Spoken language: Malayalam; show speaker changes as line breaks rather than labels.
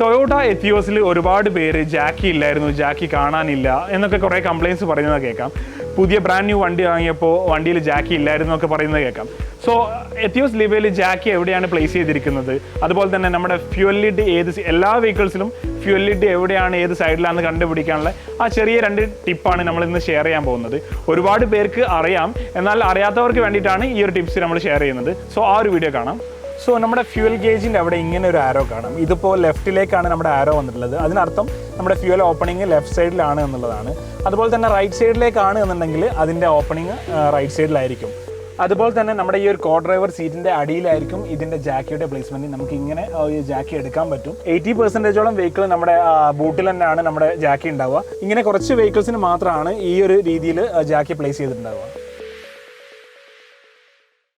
ടൊയോട്ട എത്തിയോസിൽ ഒരുപാട് പേര് ജാക്കി ഇല്ലായിരുന്നു ജാക്കി കാണാനില്ല എന്നൊക്കെ കുറേ കംപ്ലയിൻസ് പറയുന്നത് കേൾക്കാം. പുതിയ ബ്രാൻഡ് ന്യൂ വണ്ടി വാങ്ങിയപ്പോൾ വണ്ടിയിൽ ജാക്കി ഇല്ലായിരുന്നു എന്നൊക്കെ പറയുന്നത് കേൾക്കാം. സോ എത്തിയോസ് ലിവയിൽ ജാക്കി എവിടെയാണ് പ്ലേസ് ചെയ്തിരിക്കുന്നത്? അതുപോലെ തന്നെ നമ്മുടെ ഫ്യൂൽ ലിഡ് ഏത് എല്ലാ വെഹിക്കിൾസിലും ഫ്യൂൽ ലിഡ് എവിടെയാണ് ഏത് സൈഡിലാണെന്ന് കണ്ടുപിടിക്കാനുള്ള ആ ചെറിയ രണ്ട് ടിപ്പാണ് നമ്മൾ ഇന്ന് ഷെയർ ചെയ്യാൻ പോകുന്നത്. ഒരുപാട് പേർക്ക് അറിയാം. എന്നാൽ അറിയാത്തവർക്ക് വേണ്ടിയിട്ടാണ് ഈ ഒരു ടിപ്സ് നമ്മൾ ഷെയർ ചെയ്യുന്നത്. സോ ആ ഒരു വീഡിയോ കാണാം. സോ നമ്മുടെ ഫ്യൂൽ ഗേജിന്റെ അവിടെ ഇങ്ങനെ ഒരു ആരോ കാണാം. ഇതിപ്പോൾ ലെഫ്റ്റിലേക്കാണ് നമ്മുടെ ആരോ വന്നിട്ടുള്ളത്. അതിനർത്ഥം നമ്മുടെ ഫ്യൂൽ ഓപ്പണിംഗ് ലെഫ്റ്റ് സൈഡിലാണ് എന്നുള്ളതാണ്. അതുപോലെ തന്നെ റൈറ്റ് സൈഡിലേക്കാണ് എന്നുണ്ടെങ്കിൽ അതിന്റെ ഓപ്പണിംഗ് റൈറ്റ് സൈഡിലായിരിക്കും അതുപോലെ തന്നെ നമ്മുടെ ഈ ഒരു കോ ഡ്രൈവർ സീറ്റിന്റെ അടിയിലായിരിക്കും ഇതിന്റെ ജാക്കിയുടെ പ്ലേസ്മെന്റ് നമുക്ക് ഇങ്ങനെ ജാക്കി എടുക്കാൻ പറ്റും. എയ്റ്റി പെർസെന്റേജോളം വെഹിക്കിൾ നമ്മുടെ ബൂട്ടിൽ തന്നെയാണ് നമ്മുടെ ജാക്കി ഉണ്ടാവുക. ഇങ്ങനെ കുറച്ച് വെഹിക്കിൾസിന് മാത്രമാണ് ഈ ഒരു രീതിയിൽ ജാക്കി പ്ലേസ് ചെയ്തിട്ടുണ്ടാവുക.